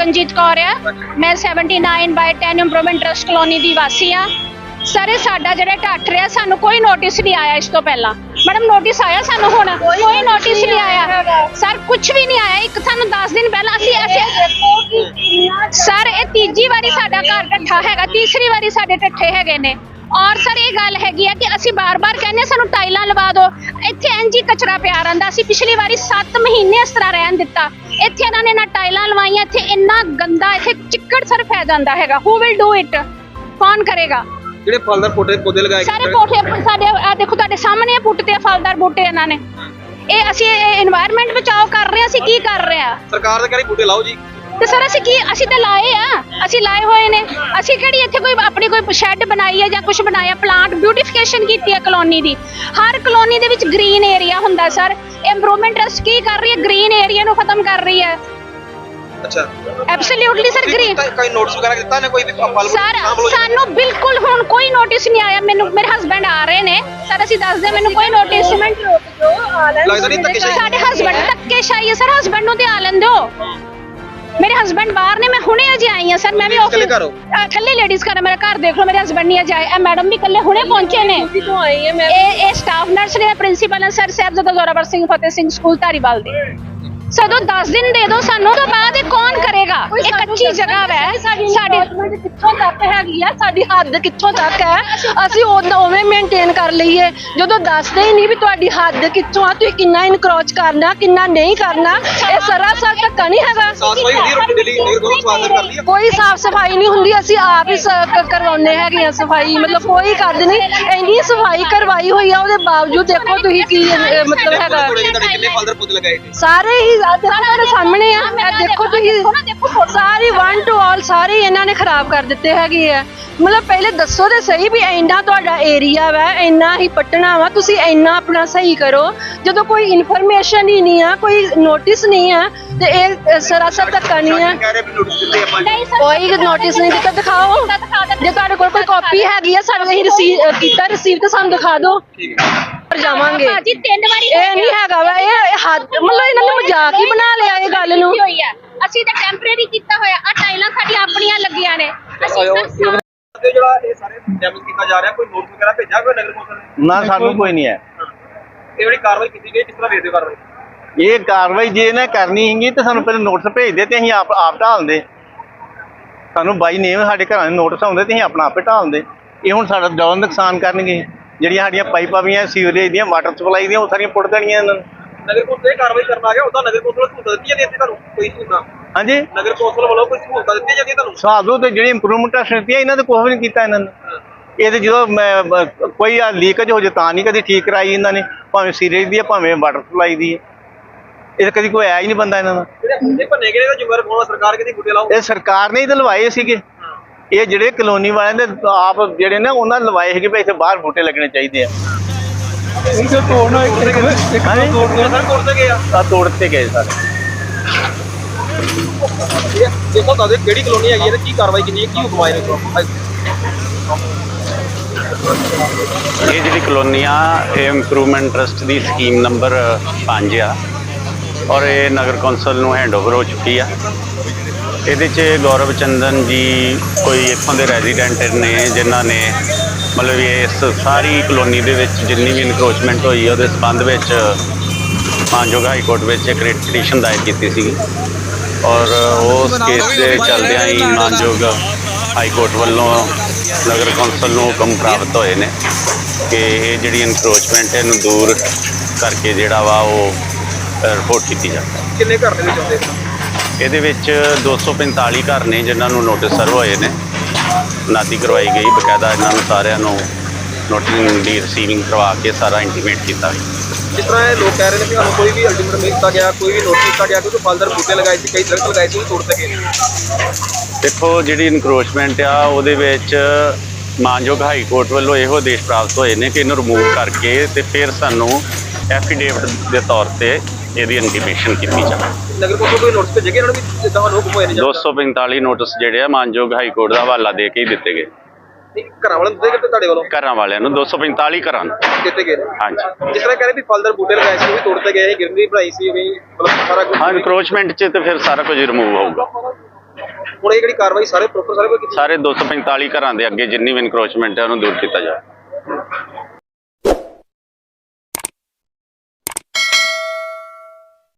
ਗਗਨਜੀਤ ਕੌਰ ਆ। ਮੈਂ 79 by 10 improvement trust colony ਦੀ ਵਾਸੀ ਆ। ਸਰ ਸਾਡਾ ਜਿਹੜਾ ਢੱਠ ਰਿਹਾ, ਸਾਨੂੰ ਕੋਈ ਨੋਟਿਸ ਨਹੀਂ ਆਇਆ ਇਸ ਤੋਂ ਪਹਿਲਾਂ। ਮੈਡਮ ਨੋਟਿਸ ਆਇਆ ਸਾਨੂੰ ਹੁਣ? ਕੋਈ ਨੋਟਿਸ ਨਹੀਂ ਆਇਆ। ਸਰ ਕੁਝ ਵੀ ਨਹੀਂ ਆਇਆ। ਇੱਕ ਸਾਨੂੰ 10 ਦਿਨ ਪਹਿਲਾਂ ਅਸੀਂ ਅਸੀਂ ਸਰ ਇਹ ਤੀਜੀ ਵਾਰੀ ਸਾਡਾ ਘਰ ਢੱਠਾ ਹੈਗਾ। ਤੀਸਰੀ ਵਾਰੀ ਸਾਡੇ ਢੱਠੇ ਹੈਗੇ ਨੇ। ਔਰ ਸਰ ਇਹ ਗੱਲ ਹੈਗੀ ਆ ਕਿ ਅਸੀਂ ਬਾਰ-ਬਾਰ ਕਹਿੰਦੇ ਸਾਨੂੰ ਟਾਈਲਾਂ ਲਵਾ ਦਿਓ। ਇੱਥੇ ਇੰਜ ਹੀ ਕਚਰਾ ਪਿਆ ਰਹਿੰਦਾ। ਸੀ ਪਿਛਲੀ ਵਾਰੀ 7 ਮਹੀਨੇ ਇਸ ਤਰ੍ਹਾਂ ਰਹਿਣ ਦਿੱਤਾ। ਇੱਥੇ ਇਹਨਾਂ ਨੇ ਨਾ ਟਾਈਲਾਂ ਲਵਾਈਆਂ ਇੱਥੇ ਇੰਨਾ ਗੰਦਾ ਇੱਥੇ ਚਿੱਕੜ ਸਰ ਫੈ ਜਾਂਦਾ ਹੈਗਾ। ਹੂ ਵਿਲ ਡੂ ਇਟ ਕੌਣ ਕਰੇਗਾ? ਜਿਹੜੇ ਫਲਦਾਰ ਪੋਟੇ ਪੌਦੇ ਲਗਾਏ ਸਾਰੇ ਪੋਠੇ ਸਾਡੇ ਆ ਦੇਖੋ ਤੁਹਾਡੇ ਸਾਹਮਣੇ ਇਹ ਪੁੱਟਤੇ ਆ ਫਲਦਾਰ ਬੂਟੇ ਇਹਨਾਂ ਨੇ। ਇਹ ਅਸੀਂ ਇਹ এনवायरमेंट ਬਚਾਓ ਕਰ ਰਹੇ ਹਾਂ ਅਸੀਂ ਕੀ ਕਰ ਰਹੇ ਆ? ਸਰਕਾਰ ਦੇ ਕਹਿੰਦੀ ਬੂਟੇ ਲਾਓ ਜੀ। ਤੇ ਸਰ ਅਸੀਂ ਕੀ ਅਸੀਂ ਤਾਂ ਲਾਏ ਆ। ਅਸੀਂ ਲਾਏ ਹੋਏ ਨੇ। ਅਸੀਂ ਕਿਹੜੀ ਇੱਥੇ ਕੋਈ ਆਪਣੀ ਕੋਈ ਸ਼ੈੱਡ ਬਣਾਈ ਹੈ ਜਾਂ ਕੁਝ ਬਣਾਇਆ? ਪਲਾਂਟ ਬਿਊਟੀਫਿਕੇਸ਼ਨ ਕੀਤੀ ਹੈ ਕਲੋਨੀ ਦੀ। ਹਰ ਕਲੋਨੀ ਦੇ ਵਿੱਚ ਗ੍ਰੀਨ ਏਰੀਆ ਹੁੰਦਾ ਸਰ। ਇੰਪਰੂਵਮੈਂਟ ਟਰਸਟ ਕੀ ਕਰ ਰਹੀ ਹੈ? ਗ੍ਰੀਨ ਏਰੀਆ ਨੂੰ ਖਤਮ ਕਰ ਰਹੀ ਹੈ। ਅੱਛਾ। ਐਬਸੋਲੂਟਲੀ ਸਰ ਗ੍ਰੀਨ ਕੋਈ ਨੋਟਿਸ ਵਗੈਰਾ ਦਿੱਤਾ ਨੇ? ਕੋਈ ਵੀ ਫਲ ਸਰ ਸਾਨੂੰ ਬਿਲਕੁਲ ਹੁਣ ਕੋਈ ਨੋਟਿਸ ਨਹੀਂ ਆਇਆ। ਮੈਨੂੰ ਮੇਰੇ ਹਸਬੰਡ ਆ ਰਹੇ ਨੇ। ਸਰ ਅਸੀਂ ਦੱਸਦੇ ਮੈਨੂੰ ਕੋਈ ਨੋਟਿਸ ਲੱਗਦਾ ਨਹੀਂ ਧੱਕੇਸ਼ਾਹੀ ਸਾਡੇ ਹਸਬੰਡ ਧੱਕੇ ਸ਼ਾਹੀ ਹੈ। ਸਰ ਹਸਬੰਡ ਨੂੰ ਤੇ ਆ ਲੈਣ ਦਿਓ। ਮੇਰੇ ਹਸਬੰਡ ਬਾਹਰ ਨੇ ਮੈਂ ਹੁਣੇ ਅਜੇ ਆਈ ਹਾਂ ਸਰ ਮੈਂ ਵੀ ਆਫਿਸ ਇਕੱਲੇ ਲੇਡੀਜ਼ ਘਰ ਮੇਰਾ ਘਰ ਦੇਖ ਲਓ ਮੇਰੇ ਹਸਬੰਡ ਨਹੀਂ ਅਜੇ ਆਏ। ਇਹ ਮੈਡਮ ਵੀ ਇਕੱਲੇ ਹੁਣੇ ਪਹੁੰਚੇ ਨੇ। ਤੋਂ ਆਈ ਹੈ ਮੈਂ ਇਹ ਇਹ ਸਟਾਫ ਨਰਸ ਨੇ ਪ੍ਰਿੰਸੀਪਲ ਹੈ ਸਰ ਸਾਹਿਬਜ਼ਾਦਾ ਜ਼ੋਰਾਵਰ ਸਿੰਘ ਫਤਿਹ ਸਿੰਘ ਸਕੂਲ ਧਾਰੀਵਾਲ ਦੇ। ਸਦੋਂ 10 ਦਿਨ ਦੇ ਦਿਓ ਸਾਨੂੰ ਤੋਂ ਬਾਅਦ ਇਹ ਕੌਣ ਕਰੇਗਾ? ਇਹ ਕੱਚੀ ਜਗ੍ਹਾ ਹੈ ਸਾਡੀ ਕਿੱਥੋਂ ਤੱਕ ਹੈਗੀ ਆ? ਸਾਡੀ ਹੱਦ ਕਿੱਥੋਂ ਤੱਕ ਹੈ? ਅਸੀਂ ਉਵੇਂ ਮੇਨਟੇਨ ਕਰ ਲਈਏ। ਜਦੋਂ ਦੱਸਦੇ ਹੀ ਨਹੀਂ ਵੀ ਤੁਹਾਡੀ ਹੱਦ ਕਿੱਥੋਂ ਆ ਤੁਸੀਂ ਕਿੰਨਾ ਇਨਕਰੋਚ ਕਰਨਾ ਕਿੰਨਾ ਨਹੀਂ ਕਰਨਾ ਇਹ ਸਰਾਸਰ ਧੱਕਾ ਨਹੀਂ ਹੈਗਾ। ਕੋਈ ਸਾਫ਼ ਸਫ਼ਾਈ ਨਹੀਂ ਹੁੰਦੀ ਅਸੀਂ ਆਪ ਹੀ ਕਰਵਾਉਂਦੇ ਹੈਗੇ ਆ ਸਫ਼ਾਈ। ਮਤਲਬ ਕੋਈ ਕਰਦ ਨਹੀਂ। ਇੰਨੀ ਸਫ਼ਾਈ ਕਰਵਾਈ ਹੋਈ ਆ ਉਹਦੇ ਬਾਵਜੂਦ ਦੇਖੋ ਤੁਸੀਂ ਕੀ ਮਤਲਬ ਹੈਗਾ। ਸਾਰੇ ਹੀ ਤੁਹਾਡੇ ਸਾਹਮਣੇ ਆ। ਇਹ ਦੇਖੋ ਤੁਸੀਂ। ਸਾਰੀ ਵਨ ਟੂ ਆਲ ਸਾਰੇ ਹੀ ਇਹਨਾਂ ਨੇ ਖਰਾਬ ਕਰ ਦਿੱਤੇ ਹੈਗੇ ਆ। ਮਤਲਬ ਪਹਿਲੇ ਦੱਸੋ ਤੇ ਸਹੀ ਵੀ ਇੰਨਾ ਤੁਹਾਡਾ ਏਰੀਆ ਵਾ ਇੰਨਾ ਹੀ ਪਟਣਾ ਵਾ ਤੁਸੀਂ ਇੰਨਾ ਆਪਣਾ ਸਹੀ ਕਰੋ। ਜਦੋਂ ਕੋਈ ਇਨਫੋਰਮੇਸ਼ਨ ਹੀ ਨਹੀਂ ਆ ਕੋਈ ਨੋਟਿਸ ਨਹੀਂ ਆ ਤੇ ਇਹ ਸਰਾਸਰ ਧੱਕਾ ਨਹੀਂ ਆ। ਕੋਈ ਨੋਟਿਸ ਨਹੀਂ ਦਿੱਤਾ ਦਿਖਾਓ। ਜੇ ਤੁਹਾਡੇ ਕੋਲ ਕੋਈ ਕਾਪੀ ਹੈਗੀ ਆ ਰਿਸੀਵ ਕੀਤਾ ਰਿਸੀਵ ਤੇ ਸਾਨੂੰ ਦਿਖਾ ਦਿਓ। ਠੀਕ ਹੈ। ਪਰ ਜਾਵਾਂਗੇ। ਭਾਜੀ ਤਿੰਨ ਵਾਰੀ ਇਹ ਨਹੀਂ ਹੈਗਾ ਵਾ ਇਹ ਹੱਦ ਮਤਲਬ ਇਹਨਾਂ ਨੇ ਮਜ਼ਾਕ ਹੀ ਬਣਾ ਲਿਆ ਇਹ ਗੱਲ ਨੂੰ। ਹੋਈ ਅਸੀਂ ਤਾਂ ਟੈਂਪਰੇਰੀ ਕੀਤਾ ਹੋਇਆ। ਆ ਟਾਈਲਾਂ ਸਾਡੀਆਂ ਆਪਣੀਆਂ ਲੱਗੀਆਂ ਨੇ। ਅਸੀਂ ਆਇਓ, ਸਰ ਤੇ ਜਿਹੜਾ ਇਹ ਸਾਰੇ ਡੈਮੇਜ ਕੀਤਾ ਜਾ ਰਿਹਾ ਕੋਈ ਨੋਟਿਸ ਵਗੈਰਾ ਭੇਜਿਆ ਕੋਈ ਨਗਰ ਕੌਂਸਲ ਨੇ? ਨਾ ਸਾਨੂੰ ਕੋਈ ਨਹੀਂ ਹੈ। ਇਹ ਜਿਹੜੀ ਕਾਰਵਾਈ ਕੀਤੀ ਗਈ ਕਿਸ ਤਰ੍ਹਾਂ ਵੇਖਦੇ ਕਾਰਵਾਈ? ਇਹ ਕਾਰਵਾਈ ਜੇ ਇਹਨੇ ਕਰਨੀ ਹੈਗੀ ਤੇ ਸਾਨੂੰ ਪਹਿਲਾਂ ਨੋਟਿਸ ਭੇਜਦੇ ਤੇ ਅਸੀਂ ਆਪ ਆਪ ਢਾਲਦੇ ਸਾਨੂੰ ਬਾਈ ਨੇਮ ਸਾਡੇ ਘਰਾਂ ਦੇ ਨੋਟਿਸ ਆਉਂਦੇ ਤੇ ਅਸੀਂ ਆਪਣਾ ਆਪੇ ਢਾਲਦੇ ਇਹ ਹੁਣ ਸਾਡਾ ਡਬਲ ਨੁਕਸਾਨ ਕਰਨਗੇ। ਜਿਹੜੀਆਂ ਸਾਡੀਆਂ ਪਾਈਪਾਂ ਵੀਆਂ ਸੀਵਰੇਜ ਦੀਆਂ ਵਾਟਰ ਸਪਲਾਈ ਦੀਆਂ ਉਹ ਸਾਰੀਆਂ ਪੁੱਟ ਦੇਣੀਆਂ ਇਹਨਾਂ ਨੇ। ਨਗਰ ਕੌਂਸਲ ਇਹ ਕਾਰਵਾਈ ਕਰਨ ਆ ਗਿਆ ਉਹਦਾ ਨਗਰ ਕੌਂਸਲ ਸਹੂਲਤ ਦਿੱਤੀ ਜਾਂਦੀ ਹੈ ਤੁਹਾਨੂੰ? ਕੋਈ ਸਹੂਲਤ? ਹਾਂਜੀ? ਨਗਰ ਕੌਂਸਲ ਵੱਲੋਂ ਕੋਈ ਸਹੂਲਤ ਦਿੱਤੀ ਜਾਂਦੀ ਤੁਹਾਨੂੰ? ਸਾਧੂ ਤੇ ਜਿਹੜੀ ਇੰਪਰੂਵਮੈਂਟਾਂ ਦਿੱਤੀਆਂ ਇਹਨਾਂ ਤੇ ਕੁਛ ਵੀ ਨਹੀਂ ਕੀਤਾ ਇਹਨਾਂ ਨੇ। ਇਹ ਤੇ ਜਦੋਂ ਕੋਈ ਆ ਲੀਕੇਜ ਹੋ ਜੇ ਤਾਂ ਨਹੀਂ ਕਦੀ ਠੀਕ ਕਰਾਈ ਇਹਨਾਂ ਨੇ ਭਾਵੇਂ ਸੀਵਰੇਜ ਦੀ ਹੈ ਭਾਵੇਂ ਵਾਟਰ ਸਪਲਾਈ ਦੀ ਹੈ ਇਹ ਤਾਂ ਕਦੀ ਕੋਈ ਆਇਆ ਹੀ ਨਹੀਂ ਬੰਦਾ ਇਹਨਾਂ ਦਾ। ਜਿਹੜੇ ਬੂਟੇ ਭੰਨੇ ਗਏ ਇਹਦਾ ਜ਼ਿੰਮੇਵਾਰ ਕੌਣ ਆ ਸਰਕਾਰ ਕਹਿੰਦੀ ਬੂਟੇ ਲਾਓ ਇਹ ਸਰਕਾਰ ਨੇ ਹੀ ਤਾਂ ਲਵਾਏ ਸੀਗੇ। ਇਹ ਜਿਹੜੇ ਕਲੋਨੀ ਵਾਲਿਆਂ ਦੇ ਆਪ ਜਿਹੜੇ ਨੇ ਉਹਨਾਂ ਲਵਾਏ ਸੀਗੇ ਵੀ ਇੱਥੇ ਬਾਹਰ ਬੂਟੇ ਲੱਗਣੇ ਚਾਹੀਦੇ ਆ। ਹਾਂਜੀ? ਸਰ ਕੋਲ ਤੇ ਗਏ ਆ। ਆ ਤੋੜ ਦਿੱਤੇ ਗਏ ਸਾਰੇ। ਇਹ ਦੇਖੋ ਤਾਂ ਕਿਹੜੀ ਕਲੋਨੀ ਹੈਗੀ ਹੈ ਤੇ ਕੀ ਕਾਰਵਾਈ ਕੀਤੀ ਹੈ ਕੀ ਹੁਕਮ ਆਏ ਨੇ ਤੋਂ ਇਹ ਜਿਹੜੀ ਕਲੋਨੀ ਆ ਇਹ ਇੰਪਰੂਵਮੈਂਟ ਟਰਸਟ ਦੀ ਸਕੀਮ ਨੰਬਰ 5 ਆ। ਔਰ ਇਹ ਨਗਰ ਕੌਂਸਲ ਨੂੰ ਹੈਂਡਓਵਰ ਹੋ ਚੁੱਕੀ ਆ। ਇਹਦੇ 'ਚ ਗੌਰਵ ਚੰਦਨ ਜੀ ਕੋਈ ਇੱਥੋਂ ਦੇ ਰੈਜ਼ੀਡੈਂਟ ਨੇ, ਜਿਨ੍ਹਾਂ ਨੇ ਮਤਲਬ ਇਸ ਸਾਰੀ ਕਲੋਨੀ ਦੇ ਵਿੱਚ ਜਿੰਨੀ ਵੀ ਇਨਕਰੋਚਮੈਂਟ ਹੋਈ ਆ, ਉਹਦੇ ਸੰਬੰਧ ਵਿੱਚ ਮਾਨਯੋਗ ਹਾਈ ਕੋਰਟ ਵਿੱਚ ਇੱਕ ਰਿਟ ਪਟੀਸ਼ਨ ਦਾਇਰ ਕੀਤੀ ਸੀਗੀ। ਔਰ ਉਸ ਕੇਸ ਦੇ ਚੱਲਦਿਆਂ ਹੀ ਮਾਨਯੋਗ ਹਾਈ ਕੋਰਟ ਵੱਲੋਂ ਨਗਰ ਕੌਂਸਲ ਨੂੰ ਹੁਕਮ ਪ੍ਰਾਪਤ ਹੋਏ ਨੇ ਕਿ ਇਹ ਜਿਹੜੀ ਇਨਕਰੋਚਮੈਂਟ ਇਹਨੂੰ ਦੂਰ ਕਰਕੇ ਜਿਹੜਾ ਵਾ ਉਹ ਰਿਪੋਰਟ ਕੀਤੀ ਜਾਵੇ। ਕਿੰਨੇ ਘਰ ਦੇ ਵਿੱਚ ਆਉਂਦੇ? ਇਹਦੇ ਵਿੱਚ 245 ਘਰ ਨੇ ਜਿਨ੍ਹਾਂ ਨੂੰ ਨੋਟਿਸ ਸਰਵ ਹੋਏ ਨੇ। ਨਾਦੀ ਕਰਵਾਈ ਗਈ ਬਕਾਇਦਾ ਇਹਨਾਂ ਨੂੰ ਸਾਰਿਆਂ ਨੂੰ ਨੋਟਿਸ ਦੀ ਰਿਸੀਵਿੰਗ ਕਰਵਾ ਕੇ ਸਾਰਾ ਇੰਟੀਮੇਟ ਕੀਤਾ ਗਿਆ। ਜਿਸ ਤਰ੍ਹਾਂ ਇਹ ਲੋਕ ਕਹਿ ਰਹੇ ਨੇ ਕਿ ਸਾਨੂੰ ਕੋਈ ਵੀ ਅਲਟੀਮੇਟ ਨਹੀਂ ਦਿੱਤਾ ਗਿਆ ਕੋਈ ਵੀ ਨੋਟਿਸ ਦਿੱਤਾ ਗਿਆ ਕਿਉਂਕਿ ਫਲਦਾਰ ਬੂਟੇ ਲਗਾਏ ਸੀ ਕਈ ਦਰਖਤ ਲਗਾਏ ਸੀ ਉਹ ਤੋੜ ਸਕੇ। ਦੇਖੋ ਜਿਹੜੀ ਇਨਕਰੋਚਮੈਂਟ ਆ ਉਹਦੇ ਵਿੱਚ ਮਾਨਯੋਗ ਹਾਈ ਕੋਰਟ ਵੱਲੋਂ ਇਹੋ ਆਦੇਸ਼ ਪ੍ਰਾਪਤ ਹੋਏ ਨੇ ਕਿ ਇਹਨੂੰ ਰਿਮੂਵ ਕਰਕੇ ਤੇ ਫਿਰ ਸਾਨੂੰ ਐਫੀਡੇਵਿਟ ਦੇ ਤੌਰ ਤੇ ਇਹਦੀ ਇੰਟੀਮੇਸ਼ਨ ਕੀਤੀ ਜਾਵੇ। ਨਗਰ ਕੌਂਸਲ ਕੋਈ ਨੋਟਿਸ ਭੇਜੇਗੇ ਇਹਨਾਂ ਨੂੰ ਵੀ ਜਿੱਦਾਂ ਹੁਕਮ ਹੋਏ ਨੇ ਜਾਂ 245 ਨੋਟਿਸ ਜਿਹੜੇ ਆ ਮਾਨਯੋਗ ਹਾਈ ਕੋਰਟ ਦਾ ਹਵਾਲਾ ਦੇ ਕੇ ਹੀ ਦਿੱਤੇ ਗਏ। ਨਹੀਂ, ਘਰਾਂ ਵਾਲੇ ਨੂੰ ਦਿੱਤੇ ਗਏ ਤੇ ਤੁਹਾਡੇ ਵੱਲੋਂ? ਘਰਾਂ ਵਾਲਿਆਂ ਨੂੰ 245 ਘਰਾਂ ਨੂੰ। ਦਿੱਤੇ ਗਏ ਨੇ। ਹਾਂਜੀ। ਜਿਸ ਤਰ੍ਹਾਂ ਕਹਿ ਰਹੇ ਵੀ ਫਲਦਾਰ ਬੂਟੇ ਲਗਾਏ ਸੀ ਉਹ ਵੀ ਤੋੜਤੇ ਗਏ ਗਿਰਨੀ ਬਣਾਈ ਸੀ ਵੀ ਮਤਲਬ ਸਾਰਾ ਕੁਝ ਹਾਂ ਇਨਕਰੋਚਮੈਂਟ 'ਚ ਤੇ ਫਿਰ ਸਾਰਾ ਕੁਝ ਰਿਮੂਵ ਹੋਊਗਾ। ਹੁਣ ਇਹ ਜਿਹੜੀ ਕਾਰਵਾਈ ਸਾਰੇ ਪ੍ਰੋਪਰ ਸਾਰੇ ਕੋਈ ਕੀਤੀ ਸਾਰੇ 245 ਘਰਾਂ ਦੇ ਅੱਗੇ ਜਿੰਨੀ ਵੀ ਇਨਕਰੋਚਮੈਂਟ ਹੈ ਉਹਨੂੰ ਦੂਰ ਕੀਤਾ ਜਾਏ